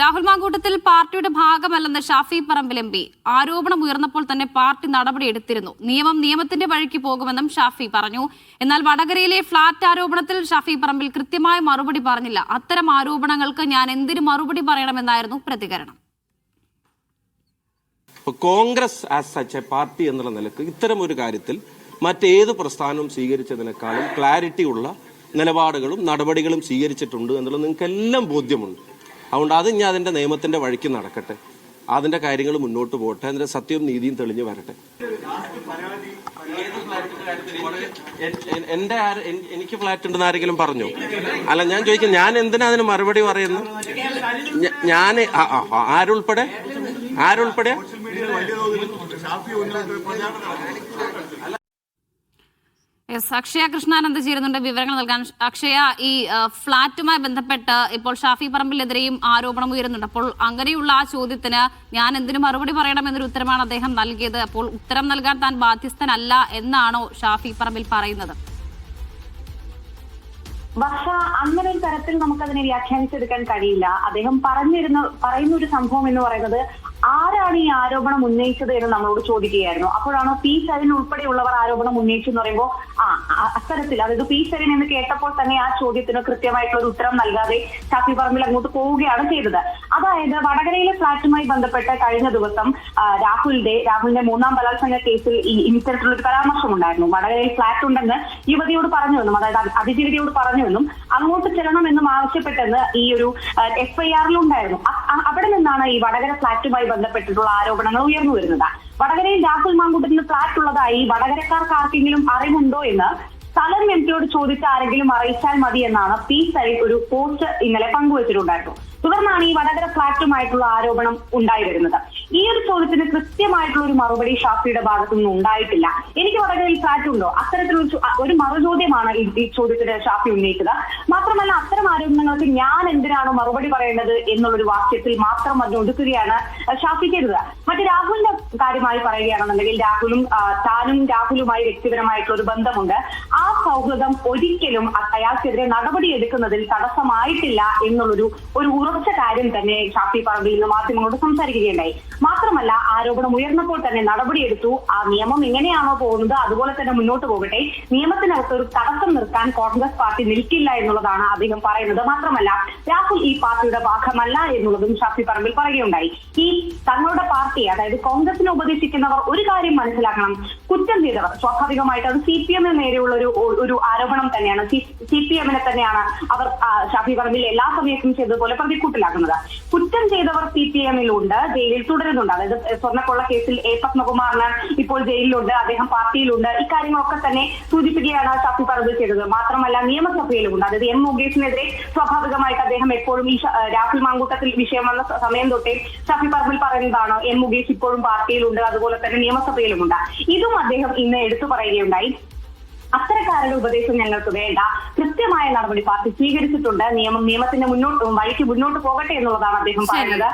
രാഹുൽ മാങ്കൂട്ടത്തിൽ പാർട്ടിയുടെ ഭാഗമല്ലെന്ന് Shafi Parambil M P. ആരോപണം ഉയർന്നപ്പോൾ തന്നെ പാർട്ടി നടപടിയെടുത്തിരുന്നു നിയമം നിയമത്തിന്റെ വഴിക്ക് പോകുമെന്നും ഷാഫി പറഞ്ഞു. എന്നാൽ വടകരയിലെ ഫ്ളാറ്റ് ആരോപണത്തിൽ ഷാഫി പറമ്പിൽ കൃത്യമായ മറുപടി പറഞ്ഞില്ല. അത്തരം ആരോപണങ്ങൾക്ക് ഞാൻ എന്തിനു മറുപടി പറയണമെന്നായിരുന്നു പ്രതികരണം. Congress as such a party എന്നുള്ള നിലയ്ക്ക് ഇത്തരം ഒരു കാര്യത്തിൽ മറ്റേത് പ്രസ്ഥാനവും സ്വീകരിച്ചതിനേക്കാളും ക്ലാരിറ്റി ഉള്ള നിലപാടുകളും നടപടികളും സ്വീകരിച്ചിട്ടുണ്ട് എന്നുള്ളത് നിങ്ങൾക്കെല്ലാം ബോധ്യമുണ്ട്. അതുകൊണ്ട് അത് ഞാൻ അതിന്റെ നിയമത്തിന്റെ വഴിക്ക് നടക്കട്ടെ. അതിന്റെ കാര്യങ്ങൾ മുന്നോട്ട് പോകട്ടെ അതിന്റെ സത്യവും നീതിയും തെളിഞ്ഞു വരട്ടെ. എന്റെ എനിക്ക് ഫ്ലാറ്റ് ഉണ്ടെന്ന് ആരെങ്കിലും പറഞ്ഞു? അല്ല ഞാൻ ചോദിക്കും ഞാൻ എന്തിനാ അതിന് മറുപടി പറയുന്നു ഞാൻ ആരുൾപ്പെടെ? ആരുൾപ്പെടെ? യെസ് അക്ഷയ കൃഷ്ണാനന്ദ് ചേരുന്നുണ്ട് വിവരങ്ങൾ നൽകാൻ അക്ഷയ ഈ ഫ്ളാറ്റുമായി ബന്ധപ്പെട്ട് ഇപ്പോൾ ഷാഫി പറമ്പിലെതിരെയും ആരോപണം ഉയരുന്നുണ്ട്. അപ്പോൾ അങ്ങനെയുള്ള ആ ചോദ്യത്തിന് ഞാൻ എന്തിനു മറുപടി പറയണം എന്നൊരു ഉത്തരമാണ് അദ്ദേഹം നൽകിയത്. അപ്പോൾ ഉത്തരം നൽകാൻ താൻ ബാധ്യസ്ഥനല്ല എന്നാണോ ഷാഫി പറമ്പിൽ പറയുന്നത്. വർഷ അങ്ങനെ ഒരു തരത്തിൽ നമുക്കതിനെ വ്യാഖ്യാനിച്ചെടുക്കാൻ കഴിയില്ല. അദ്ദേഹം പറഞ്ഞിരുന്ന പറയുന്ന ഒരു സംഭവം എന്ന് പറയുന്നത് ആരാണ് ഈ ആരോപണം ഉന്നയിച്ചത് എന്ന് നമ്മളോട് ചോദിക്കുകയായിരുന്നു. അപ്പോഴാണ് പി സരിൻ ഉൾപ്പെടെയുള്ളവർ ആരോപണം ഉന്നയിച്ചു എന്ന് പറയുമ്പോൾ ആ അത്തരത്തിൽ അതായത് പി സരിൻ എന്ന് കേട്ടപ്പോൾ തന്നെ ആ ചോദ്യത്തിന് കൃത്യമായിട്ടുള്ള ഒരു ഉത്തരം നൽകാതെ ഷാഫി പറമ്പിൽ അങ്ങോട്ട് പോവുകയാണ് ചെയ്തത്. അതായത് വടകരയിലെ ഫ്ളാറ്റുമായി ബന്ധപ്പെട്ട് കഴിഞ്ഞ ദിവസം രാഹുലിന്റെ രാഹുലിന്റെ മൂന്നാം ബലാത്സംഗ കേസിൽ ഈ ഇത്തരത്തിലുള്ള ഒരു പരാമർശം ഉണ്ടായിരുന്നു വടകരയിൽ ഫ്ളാറ്റ് ഉണ്ടെന്ന് യുവതിയോട് പറഞ്ഞുവെന്നും അതായത് അതിജീവിതിയോട് പറഞ്ഞുവെന്നും അങ്ങോട്ട് ചെല്ലണമെന്നും ആവശ്യപ്പെട്ടെന്ന് ഈ ഒരു അ- അവിടെ നിന്നാണ് ഈ വടകര ഫ്ളാറ്റുമായി ബന്ധപ്പെട്ടിട്ടുള്ള ആരോപണങ്ങൾ ഉയർന്നു വരുന്നത്. വടകരയിൽ രാഹുൽ മാങ്കുട്ടത്തിന് ഫ്ളാറ്റ് ഉള്ളതായി വടകരക്കാർക്ക് ആർക്കെങ്കിലും അറിവുണ്ടോ എന്ന് സ്ഥലം എം പിയോട് ചോദിച്ച് ആരെങ്കിലും അറിയിച്ചാൽ മതി എന്നാണ് പി സൈഡ് ഒരു പോസ്റ്റ് ഇന്നലെ പങ്കുവച്ചിട്ടുണ്ടായിരുന്നു. തുടർന്നാണ് ഈ വടകര ഫ്ളാറ്റുമായിട്ടുള്ള ആരോപണം ഉണ്ടായി വരുന്നത്. ഈ ഒരു ചോദ്യത്തിന് കൃത്യമായിട്ടുള്ള ഒരു മറുപടി ഷാഫിയുടെ ഭാഗത്തു നിന്നും ഉണ്ടായിട്ടില്ല. എനിക്ക് വടകരയിൽ ഫ്ളാറ്റ് ഉണ്ടോ? അത്തരത്തിലൊരു ഒരു മറുചോദ്യമാണ് ഈ ചോദ്യത്തിന് ഷാഫി ഉന്നയിച്ചത്. മാത്രമല്ല അത്തരം ആരോപണങ്ങൾക്ക് ഞാൻ എന്തിനാണ് മറുപടി പറയേണ്ടത് എന്നുള്ളൊരു വാക്യത്തിൽ മാത്രം അത് ഒതുക്കുകയാണ് ഷാഫി ചെയ്തത്. മറ്റു രാഹുലിന്റെ കാര്യമായി പറയുകയാണെന്നുണ്ടെങ്കിൽ രാഹുലും താനും രാഹുലുമായി വ്യക്തിപരമായിട്ടുള്ള ഒരു ബന്ധമുണ്ട്. ആ സൗഹൃദം ഒരിക്കലും അയാൾക്കെതിരെ നടപടി എടുക്കുന്നതിൽ തടസ്സമായിട്ടില്ല എന്നുള്ളൊരു ഒരു ഉറച്ച കാര്യം തന്നെ ഷാഫി പറമ്പിൽ നിന്ന് മാധ്യമങ്ങളോട് സംസാരിക്കുകയുണ്ടായി. മാത്രമല്ല ആരോപണം ഉയർന്നപ്പോൾ തന്നെ നടപടിയെടുത്തു. ആ നിയമം എങ്ങനെയാണോ പോകുന്നത്? അതുപോലെ തന്നെ മുന്നോട്ട് പോകട്ടെ. നിയമത്തിനകത്ത് ഒരു തടസ്സം നിർത്താൻ കോൺഗ്രസ് പാർട്ടി നിൽക്കില്ല എന്നുള്ളതാണ് അദ്ദേഹം പറയുന്നത്. മാത്രമല്ല രാഹുൽ ഈ പാർട്ടിയുടെ ഭാഗമല്ല എന്നുള്ളതും ഷാഫി പറമ്പിൽ പറയുകയുണ്ടായി. ഈ തങ്ങളുടെ പാർട്ടി അതായത് കോൺഗ്രസിനെ ഉപദേശിക്കുന്നവർ ഒരു കാര്യം മനസ്സിലാക്കണം. കുറ്റം ചെയ്തവർ. സ്വാഭാവികമായിട്ട് അത് സി പി എമ്മിന് നേരെയുള്ള ഒരു ഒരു ആരോപണം തന്നെയാണ്. സി പി എമ്മിനെ തന്നെയാണ് അവർ ഷാഫി പറമ്പിൽ എല്ലാ സമയത്തും ചെയ്തതുപോലെ പ്രതിക്കൂട്ടിലാക്കുന്നത്. കുറ്റം ചെയ്തവർ സി പി എമ്മിലുണ്ട് ജയിലിൽ തുടരുന്നുണ്ട്. അതായത് സ്വർണക്കൊള്ള കേസിൽ എ. പത്മകുമാറിന് ഇപ്പോൾ ജയിലിലുണ്ട് അദ്ദേഹം പാർട്ടിയിലുണ്ട്. ഇക്കാര്യങ്ങളൊക്കെ തന്നെ സൂചിപ്പിക്കുകയാണ് ഷാഫി പറമ്പിൽ ചെയ്തത്. മാത്രമല്ല നിയമസഭയിലുമുണ്ട്. അതായത് എം മുകേഷിനെതിരെ സ്വാഭാവികമായിട്ട് അദ്ദേഹം എപ്പോഴും ഈ രാഹുൽ മാങ്കൂട്ടത്തിൽ വിഷയം വന്ന സമയം തൊട്ടേ ഷാഫി പറമ്പിൽ പറയുന്നതാണ് എം മുകേഷ് ഇപ്പോഴും പാർട്ടിയിലുണ്ട് അതുപോലെ തന്നെ നിയമസഭയിലുമുണ്ട്. ഇതും അദ്ദേഹം ഇന്ന് എടുത്തു പറയുകയുണ്ടായി. അത്തരക്കാരുടെ ഉപദേശം ഞങ്ങൾക്ക് വേണ്ട. കൃത്യമായ നടപടി പാർട്ടി സ്വീകരിച്ചിട്ടുണ്ട്. നിയമം നിയമത്തിന്റെ മുന്നോട്ട് വഴിക്ക് മുന്നോട്ട് പോകട്ടെ എന്നുള്ളതാണ് അദ്ദേഹം പറയുന്നത്.